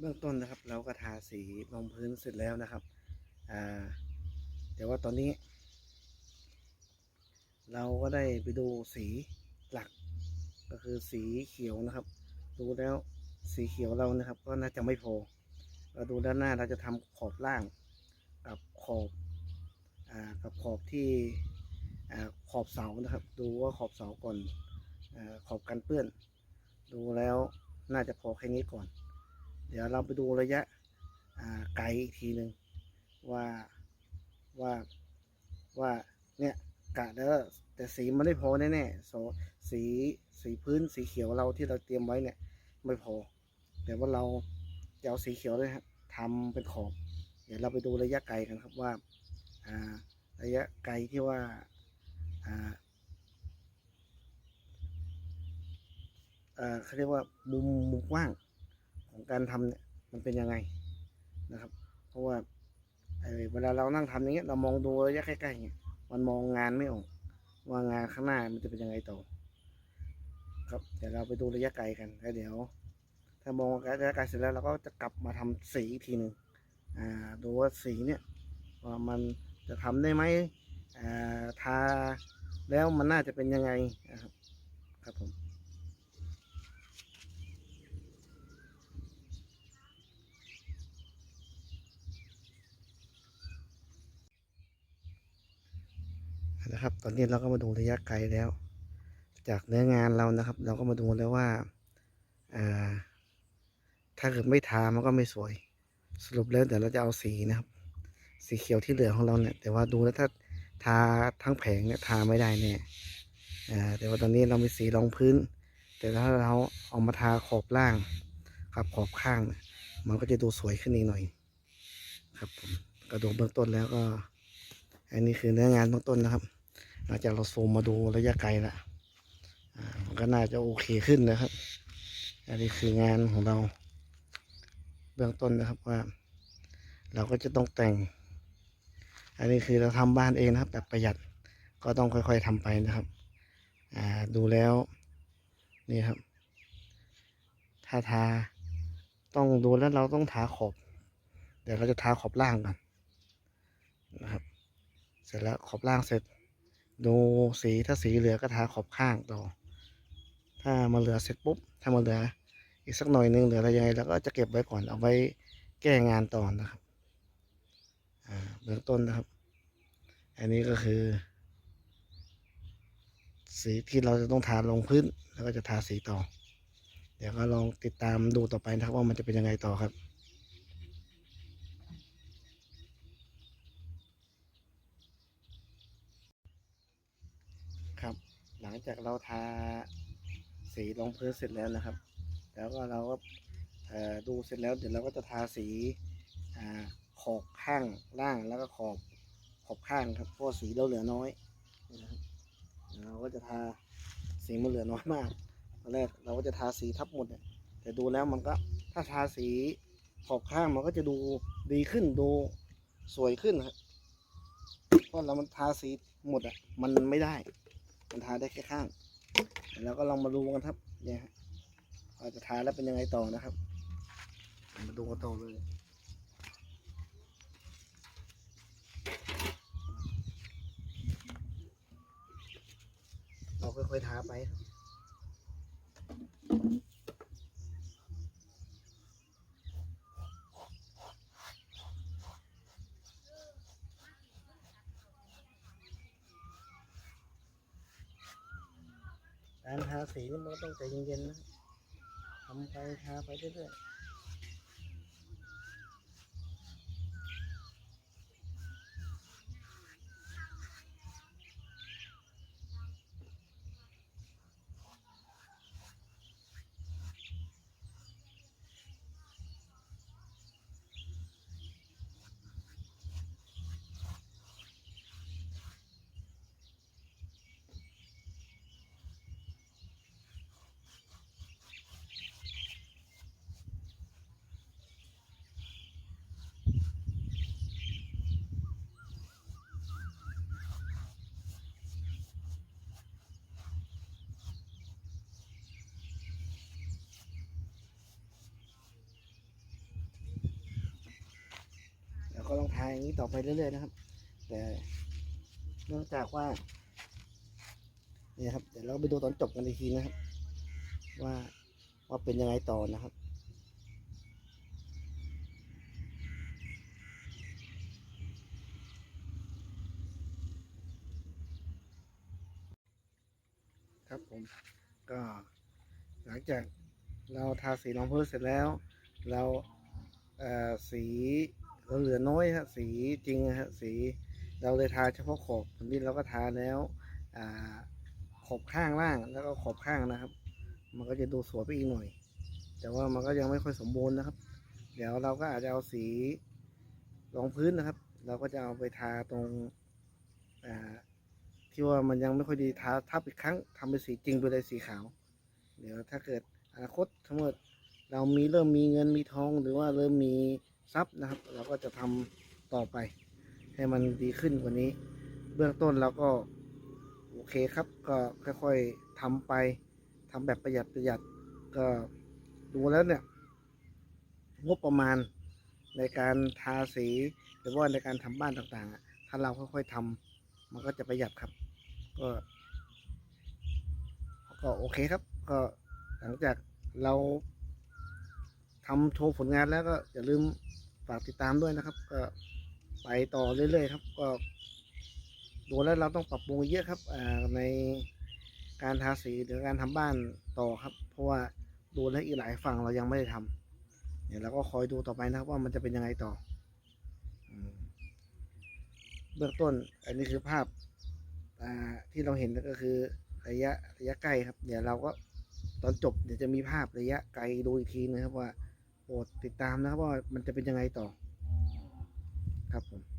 เบื้องต้นนะครับ เราก็ทาสีรองพื้นเสร็จแล้วนะครับอ่าแต่ว่าตอนนี้ เราก็ได้ไปดูสีหลัก ก็คือสีเขียวนะครับ ดูแล้วสีเขียวเรานะครับ ก็น่าจะไม่พอเราดูด้านหน้าเราจะทำขอบล่างกับขอบอ่ากับขอบที่อ่าขอบเสานะครับ ดูว่าขอบเสาก่อนอาขอบกันเปื้อน ดูแล้วน่าจะพอแค่นี้ก่อน เดี๋ยวเราไปดูระยะไกลอีกทีหนึ่งว่าว่าว่าเนี่ยกะแล้วแต่สีมันไม่พอแน่ๆโซสีสีพื้นสีเขียวเราที่เราเตรียมไว้เนี่ยไม่พอ แต่ว่าเราจะเอาสีเขียวเลยครับทำเป็นขอบเดี๋ยวเราไปดูระยะไกลกันครับว่าระยะไกลที่ว่าอ่าอ่าเขาเรียกว่ามุมมุมกว้าง ของการทำเนี่ยมันเป็นยังไงนะครับ เพราะว่าเอ่อเวลาเรานั่งทำอย่างเงี้ยเรามองดูระยะใกล้ๆเนี่ยมันมองงานไม่ออก ว่างานข้างหน้ามันจะเป็นยังไงต่อ ครับเดี๋ยวเราไปดูระยะไกลกันแล้วเดี๋ยว ถ้ามองระยะไกลเสร็จแล้วเราก็จะกลับมาทำสีอีกทีหนึ่งอ่าดูว่าสีเนี่ยว่ามันจะทำได้ไหมอ่าทาแล้วมันน่าจะเป็นยังไงนะครับครับผม นะครับ ตอนนี้เราก็มาดูระยะไกลแล้ว จากเนื้องานเรานะครับ เราก็มาดูแล้วว่าถ้าเกิดไม่ทามันก็ไม่สวย สรุปแล้วเดี๋ยวเราจะเอาสีนะครับ สีเขียวที่เหลือของเราเนี่ย แต่ว่าดูแล้วถ้าทาทั้งแผงเนี่ยทาไม่ได้แน่อ่าแต่ว่าตอนนี้เรามีสีรองพื้น แต่ถ้าเราเอามาทาขอบล่างกับขอบข้างมันก็จะดูสวยขึ้นอีกหน่อย ครับผมกระดูกเบื้องต้นแล้วก็ อันนี้คือเนื้องานเบื้องต้นนะครับ หลังจากเราซูมมาดูระยะไกลละอ่ามันก็น่าจะโอเคขึ้นนะครับ อันนี้คืองานของเรา เบื้องต้นนะครับว่า เราก็จะต้องแต่ง อันนี้คือเราทำบ้านเองนะครับ แบบประหยัดก็ต้องค่อย ๆทำไปนะครับดูแล้วนี่ครับถ้าทาต้องดูแล้วเราต้องทาขอบ เดี๋ยวเราจะทาขอบล่างก่อนนะครับ เสร็จแล้วขอบล่างเสร็จ ดูสีถ้าสีเหลือก็ทาขอบข้างต่อ ถ้ามาเหลือเสร็จปุ๊บ ถ้ามาเหลืออีกสักหน่อยหนึงเหลืออะไรยังไงเราก็จะเก็บไว้ก่อนเอาไว้แก้งานต่อนะครับเบื้องต้นนะครับ อันนี้ก็คือ สีที่เราจะต้องทาลงพื้น แล้วก็จะทาสีต่อ เดี๋ยวก็ลองติดตามดูต่อไปนะครับว่ามันจะเป็นยังไงต่อครับ ครับ หลังจากเราทาสีรองพื้นเสร็จแล้วนะครับ แล้วก็เราก็ดูเสร็จแล้วเดี๋ยวเราก็จะทาสีอขอบข้างล่างแล้วก็ขอบขอบข้างครับเพราะสีเราเหลือน้อยนะครับเราก็จะทาสีมันเหลือน้อยมากตอนแรกเราก็จะทาสีทับหมดนะแต่ดูแล้วมันก็ถ้าทาสีขอบข้างมันก็จะดูดีขึ้นดูสวยขึ้นครับเพราะเรามันทาสีหมดอะมันไม่ได้ มันทาได้แค่ข้างแล้วก็ลองมาดูกันครับเนี่ยฮะเราจะทาแล้วเป็นยังไงต่อนะครับ มาดูกันต่อเลยเราค่อยๆทาไปครับ การทาสีนี่มันก็ต้องใจเย็นๆนะทำไปทาไปเรื่อย ก็ลองทาอย่างนี้ต่อไปเรื่อยๆนะครับ แต่เนื่องจากว่าเนี่ยครับเดี๋ยวเราไปดูตอนจบกันอีกทีนะครับ ว่าว่าเป็นยังไงต่อนะครับครับผมก็หลังจากเราทาสีรองพื้นเสร็จแล้ว เราเอ่อสี เราเหลือน้อยฮะสีจริงฮะสีเราเลยทาเฉพาะขอบนี้เราก็ทาแล้วอ่าขอบข้างล่างแล้วก็ขอบข้างนะครับ มันก็จะดูสวยไปอีกหน่อย แต่ว่ามันก็ยังไม่ค่อยสมบูรณ์นะครับ เดี๋ยวเราก็อาจจะเอาสีรองพื้นนะครับ เราก็จะเอาไปทาตรงอ่าที่ว่ามันยังไม่ค่อยดีทาทับอีกครั้งทำเป็นสีจริงไปเลยสีขาว เดี๋ยวถ้าเกิดอนาคตทั้งหมดเรามีเริ่มมีเงินมีทองหรือว่าเริ่มมี ทรัพย์นะครับ เราก็จะทำต่อไป ให้มันดีขึ้นกว่านี้ เบื้องต้นเราก็โอเคครับก็ค่อยๆทำไปทำแบบประหยัดประหยัดก็ดูแล้วเนี่ยงบประมาณในการทาสีหรือว่าในการทำบ้านต่างๆ ถ้าเราค่อยๆทำมันก็จะประหยัดครับ ก็ก็โอเคครับ ก็หลังจากเรา ทำโชว์ผลงานแล้วก็อย่าลืมฝากติดตามด้วยนะครับ ก็ไปต่อเรื่อยๆครับ ก็ดูแล้วเราต้องปรับปรุงเยอะครับในการทาสีหรือการทำบ้านต่อครับ เพราะว่าดูแล้วอีกหลายฝั่งเรายังไม่ได้ทำเดี๋ยเราก็คอยดูต่อไปนะครับว่ามันจะเป็นยังไงต่อเบื้องต้น อันนี้คือภาพที่เราเห็นก็คือระยะระยะใกล้ครับ เดี๋ยวเราก็ตอนจบเดี๋ยวจะมีภาพระยะไกลดูอีกทีนะครับว่า โปรดติดตามนะครับว่ามันจะเป็นยังไงต่อ ครับผม